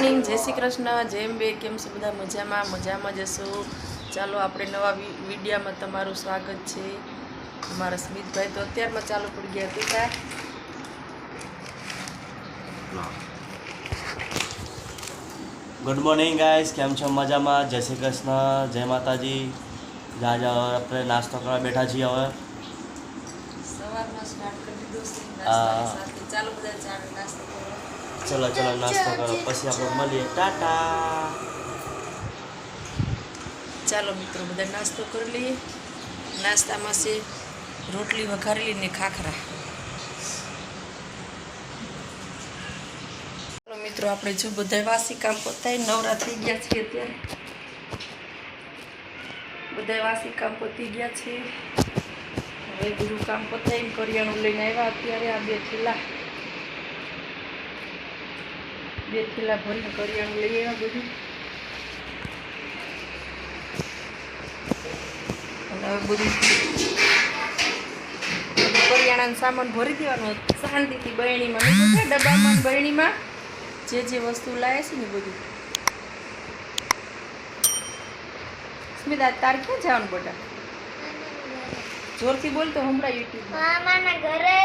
Morning જય શ્રી કૃષ્ણ જેમ બે કેમ છો બધા મજામાં? મજામાં જશો ચાલો આપણે નવા વિડીયામાં તમારું સ્વાગત છે. અમારા સ્મિતભાઈ તો અત્યારમાં ચાલુ પડી ગયા પિતા ગુડ મોર્નિંગ ગાઈસ કેમ છો? મજામાં? જય શ્રી કૃષ્ણ. જય માતાજી. જા જા આપણે નાસ્તો કરવા બેઠા છીએ હવે. સવારમાં સ્ટાર્ટ કરી દીધો છે. હા. સાથે ચાલો બધા ચા નાસ્તો ચલો ચલો, નાસ્તો કરો. પછી આપણે મળીએ. ટાટા. ચાલો મિત્રો, બધા નાસ્તો કરી લઈએ. નાસ્તામાં છે રોટલી વઘારેલી ને ખાખરા. મિત્રો, આપણે જો બધા વાસી કામ પતાય, નવરા થઈ ગયા છીએ અત્યારે. બધા વાસી કામ પતી ગયા છે. હવે બીજું કામ પતાવીને કરિયાણું લઈને આવ્યા અત્યારે આ બે થેલા બે થેલા ભરીને કરિયાણું લઈ આવ્યા બધું. અને હવે બધું બધું કરિયાણાનો સામાન ભરી દેવાનો. શાંતિથી બરણીમાં નહીં તો કે ડબ્બામાં ને જે જે વસ્તુ લાવે છે ને બધું. સ્મિતા તાર ક્યાં જવાનું બેટા? જોરથી બોલ તો હમણાં યુટ્યુબ મામાના ઘરે.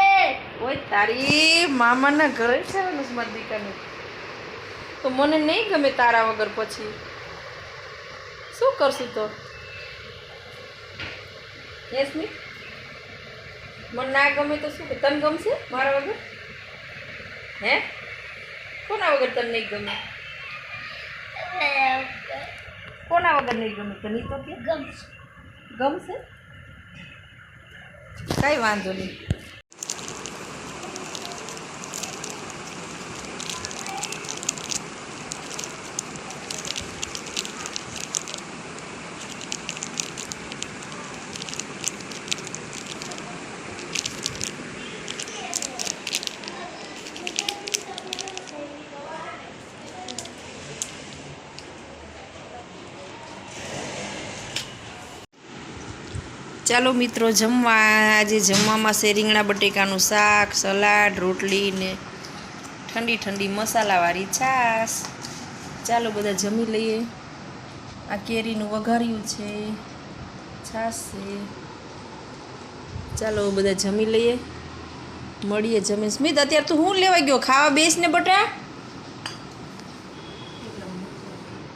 ઓય તારી મામાના ઘરે છે મારી દીકરાને. તો મને નહીં ગમે તારા વગર પછી. શું કરશું તો? યસ મી મને ના ગમે તો શું? તને ગમશે મારા વગર? હે? કોના વગર તને નહીં ગમે? કોના વગર નહીં ગમે તને તો કે? ગમશે. ગમશે? કાંઈ વાંધો નહીં. ચાલો મિત્રો, જમવા. આજે જમવામાં છે રીંગણા, બટેકાનું શાક, સલાડ, રોટલી ને ઠંડી ઠંડી મસાલાવાળી છાશ. ચાલો બધા જમી લઈએ. આ કેરીનું વઘાર્યું છે. છાશ છે. ચાલો બધા જમી લઈએ. મળીએ જમે સ્મિત, અત્યારે તું હું લેવા ગયો? ખાવા બેસ ને બટા.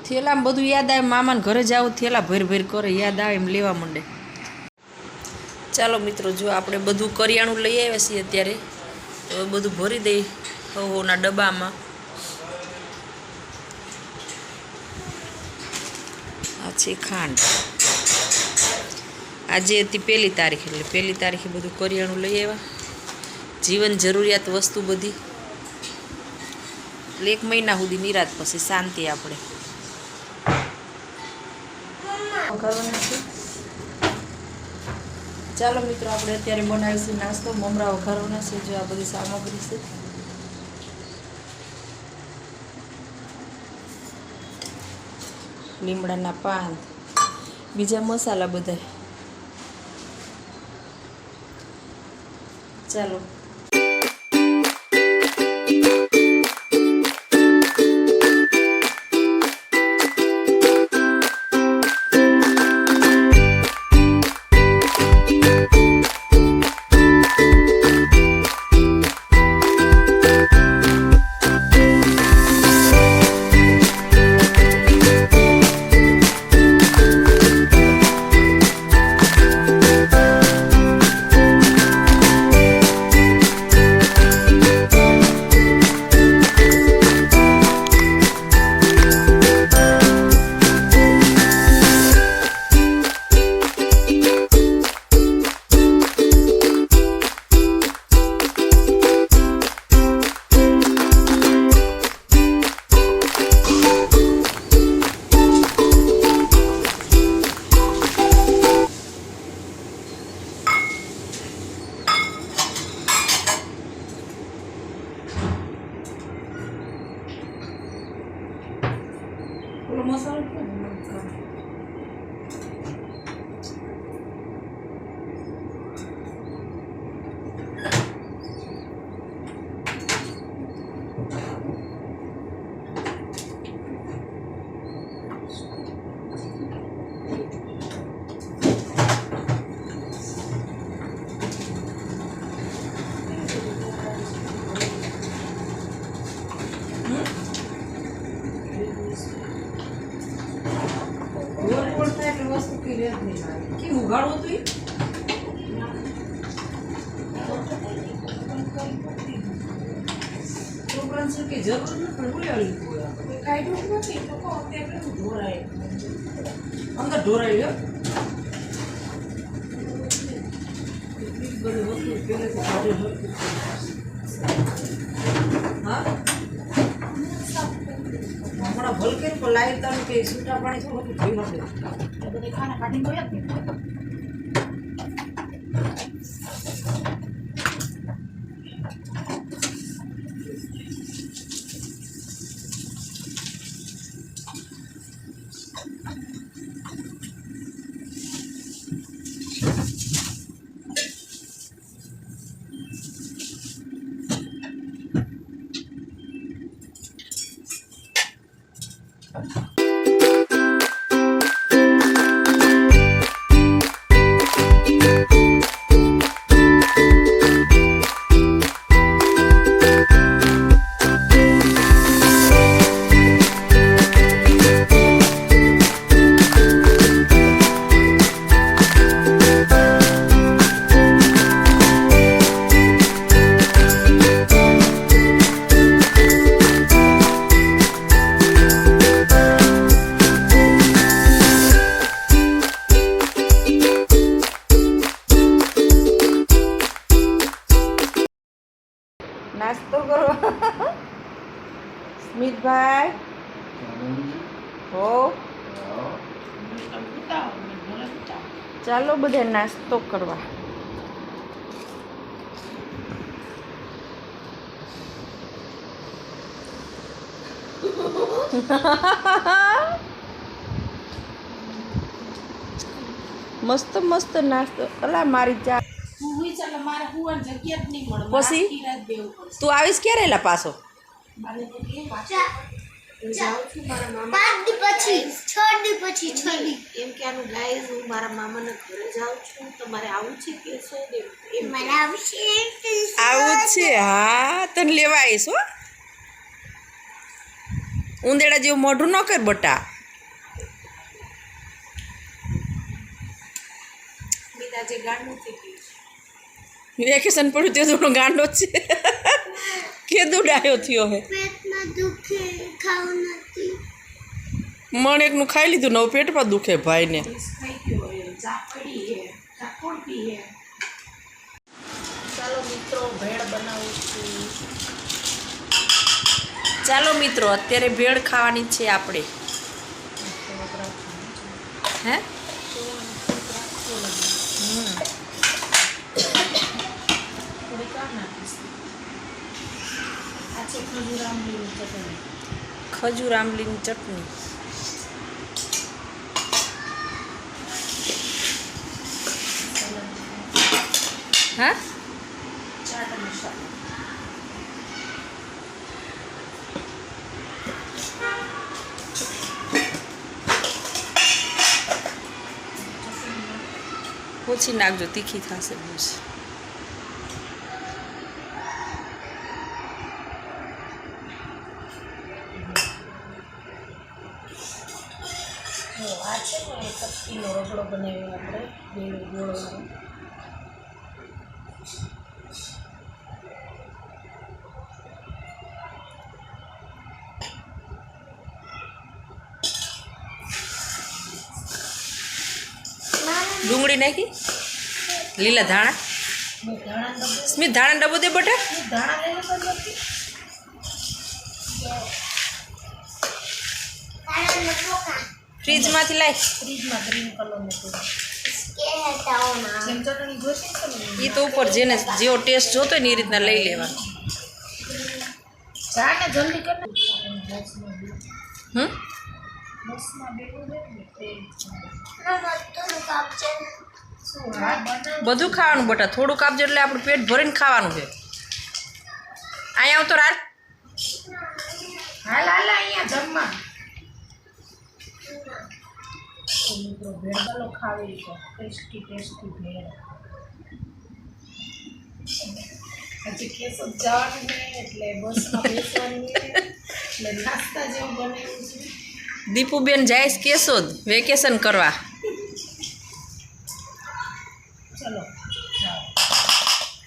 થેલામાં બધું યાદ આવે. મામાને ઘરે જાવ, થેલા ભર ભર કરે. યાદ આવે એમ લેવા માંડે. ચાલો મિત્રો, જો આપણે બધું કરિયાણું લઈ આવ્યા છીએ અત્યારે, તો બધું ભરી દઈ હોના ડબ્બામાં. આ છે ખાંડ. આજે હતી પહેલી તારીખ, એટલે પહેલી તારીખે બધું કરિયાણું લઈ આવ્યા. જીવન જરૂરિયાત વસ્તુ બધી. એટલે એક મહિના સુધી નિરાત પછી શાંતિ આપણે. ચાલો મિત્રો, આપણે અત્યારે બનાવીશું નાસ્તો. મમરા વઘારવાના છે, જો આ બધી સામગ્રી છે. લીમડાના પાન, બીજા મસાલા બધા. ચાલો. hermoso. છોકરાને કે જરૂર નથી પણ ઉલાવી લીધું આપણે. નથી? તો કહો અત્યારે કેમ ઢોરાય. અંદર ઢોરાય બધી વસ્તુ પહેલેથી કાઢી. હા? હમણાં ભલકેર પણ લાવી તારું કે છૂટા પાણી થોડું ધોઈ નાખે બધે ખાના ગયા ગયો હો. ચાલો બધે નાસ્તો કરવા. મસ્ત મસ્ત નાસ્તો. અલા મારી ચા પછી? તું આવીશ ક્યારે કે પાછા હું જાઉં છું મારા મામા પાંચ દી પછી છ દી પછી છ દી એમ કે આનું ગાઈઝ હું મારા મામાના ઘરે જાઉં છું. તમારે આવું છે કે છે ને એમ મને આવશે આવું જ છે? હા તને લેવા આવીશ હો. ઉંદેડા જેવું મોઢું ન કર બટા. બીજા જે ગાંડું થઈ ગયું છે વેકેશન પડ્યું તે થોડો ગાંડો જ છે. કે દુડાયો થયો હે. પેટમાં દુખે ખાવું નથી. મણ એકનું ખાઈ લીધું ને પેટમાં દુખે ભાઈને. ચાલો મિત્રો ભેળ બનાવું છું. ચાલો મિત્રો અત્યારે ભેળ ખાવાની છે આપણે. હે? આ છે ચટણી. ખજૂર આંબલીની ચટણી. હા? ઓછી નાખજો તીખી થશે બહુ જો આ છે ને એ કપટીનો રગડો બનાવ્યો આપણે બેડો ગોળવાળો ડુંગળી નાખી? લીલા ધાણા? સ્મિત ધાણા ડબો દે બટા? ધાણા ફ્રીજમાંથી લાય. ફ્રીજમાં ગ્રીન કલરનું એ તો ઉપર જેને જેવો ટેસ્ટ જોતો હોય ને એ રીતના લઈ લેવાનું. જા જલ્દી કર ને. બસમાં બે હમ? બસમાં બેવું છે ને તે ના નતું કાપજે શું હા બનાવ? બધું ખાવાનું બટા થોડું કાપજો એટલે આપણું પેટ ભરીને ખાવાનું છે. અહીંયા આવતો રાત હાલ હાલ અહીંયા જમવા. મિત્રો ભેળ ગલો ખાવી તો ટેસ્ટી ટેસ્ટી ભેળ હજી કેસો જવાનું નહીં એટલે બસમાં બેસવાનું નહીં એટલે નાસ્તા જેવું બનાવ્યું છે દીપુબેન જાય છે કેશોદ વેકેશન કરવા. ચલો જાઓ.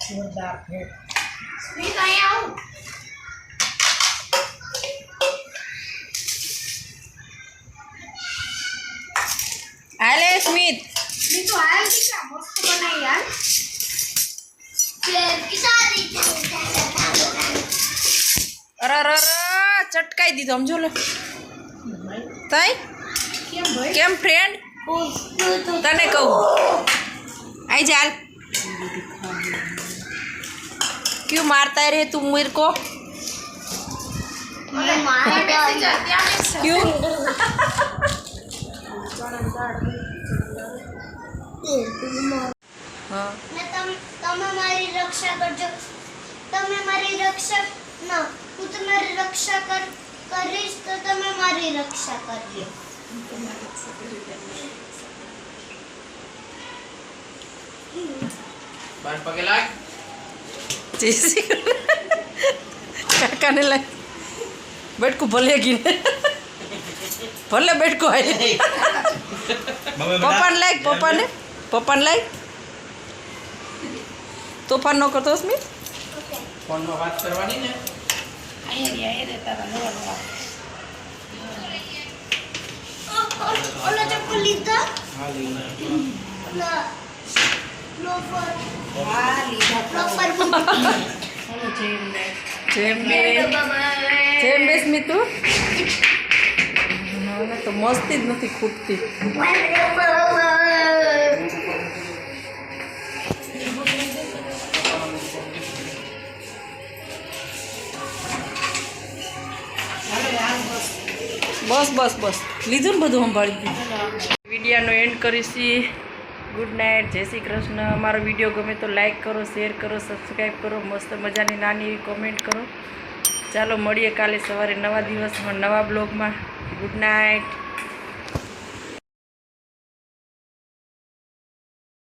જોરદાર ભેટ. સ્મિત અહીંયા મસ્ત બનાવી હાલ फिर किसानी અરે અરે અરે ચટકાઈ દીધો સમજો લે તઈ કેમ ભાઈ કેમ ફ્રેન્ડ તને કહું આઈ ચાલ ક્યું મારતા રે તું મુર કો मार બેસી જા જય શ્રી કૃષ્ણ. કાકાને લાગ બેટકું ભલે ગીને ભલે બેટકું આવી પપ્પાને લાગ પપ્પાને પપ્પાને લાગ તોફાન ન કરતો સ્મિત રે તારા નવા નવા ઓલો ચપ્પુ લીધો હા લીધા તું મસ્તી જ નથી ખૂટતી. બસ બસ બસ. બસ લીધું ને બધું સંભાળી દીધું વિડીયોનો એન્ડ કરીશી. ગુડ નાઇટ, જય શ્રી કૃષ્ણ. અમારો વીડિયો ગમે તો લાઈક કરો, શેર કરો સબસ્ક્રાઈબ કરો, મસ્ત મજાની નાની એવી કોમેન્ટ કરો. ચાલો, મળીએ કાલે સવારે નવા દિવસમાં, નવા બ્લોગમાં. Good night.